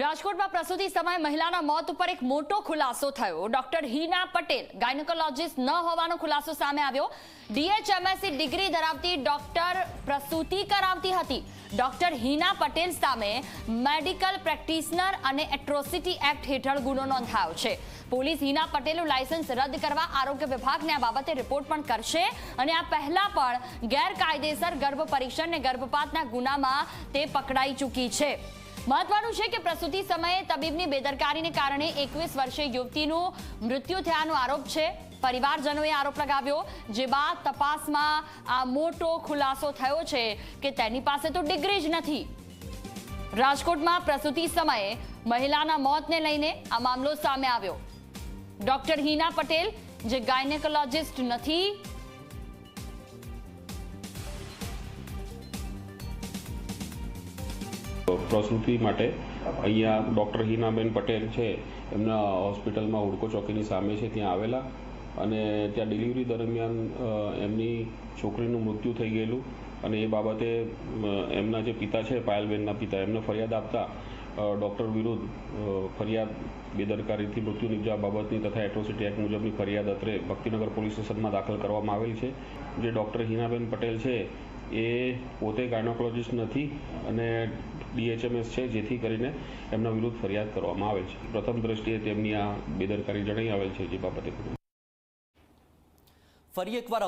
રાજકોટમાં પ્રસૂતિ સમયે મહિલાના મોત ઉપર એક મોટો ખુલાસો થયો. ડોક્ટર હિના પટેલ ગાયનેકોલોજીસ્ટ ન હોવાનો ખુલાસો સામે આવ્યો. ડીએચએમએસસી ડિગ્રી ધરાવતી ડોક્ટર પ્રસૂતિ કરાવતી હતી. ડોક્ટર હિના પટેલ સામે મેડિકલ પ્રેક્ટિશનર અને એટ્રોસિટી એક્ટ હેઠળ ગુનો નોંધાયો છે. પોલીસ હિના પટેલનું લાયસન્સ રદ કરવા આરોગ્ય વિભાગને આ બાબતે રિપોર્ટ પણ કરશે અને આ પહેલા પણ ગેરકાયદેસર ગર્ભ પરીક્ષણ અને ગર્ભપાતના ગુનામાં તે પકડાઈ ચૂકી છે. મહત્વનું છે કે પ્રસૂતિ સમયે તબીબની બેદરકારીને કારણે એકવીસ વર્ષે યુવતીનું મૃત્યુ થયાનો આરોપ છે. પરિવારજનોએ આરોપ લગાવ્યો જે બાદ તપાસમાં આ મોટો ખુલાસો થયો છે કે તેની પાસે તો ડિગ્રી જ નથી. રાજકોટમાં પ્રસૂતિ સમયે મહિલાના મોતને લઈને આ મામલો સામે આવ્યો. ડોક્ટર હિના પટેલ, જે ગાયનેકોલોજિસ્ટ નથી પ્રસૂતિ માટે અહીંયા ડૉક્ટર હિનાબેન પટેલ છે. એમના હોસ્પિટલમાં હુડકો ચોકીની સામે છે, ત્યાં આવેલા. અને ત્યાં ડિલિવરી દરમિયાન એમની છોકરીનું મૃત્યુ થઈ ગયેલું. અને એ બાબતે એમના જે પિતા છે, પાયલબેનના પિતા, એમને ફરિયાદ આપતા ડૉક્ટર વિરુદ્ધ ફરિયાદ, બેદરકારીથી મૃત્યુ નિપજવા બાબતની તથા એટ્રોસિટી એક્ટ મુજબની ફરિયાદ અત્રે ભક્તિનગર પોલીસ સ્ટેશનમાં દાખલ કરવામાં આવેલ છે. જે ડૉક્ટર હિનાબેન પટેલ છે એ પોતે ગાયનોકોલોજીસ્ટ નથી અને ડીએચએમએસ છે, જેથી કરીને એમના વિરુદ્ધ ફરિયાદ કરવામાં આવેલ છે. પ્રથમ દ્રષ્ટિએ તેમની આ બેદરકારી જણાઈ આવેલ છે, જે બાબતે. ફરી એકવાર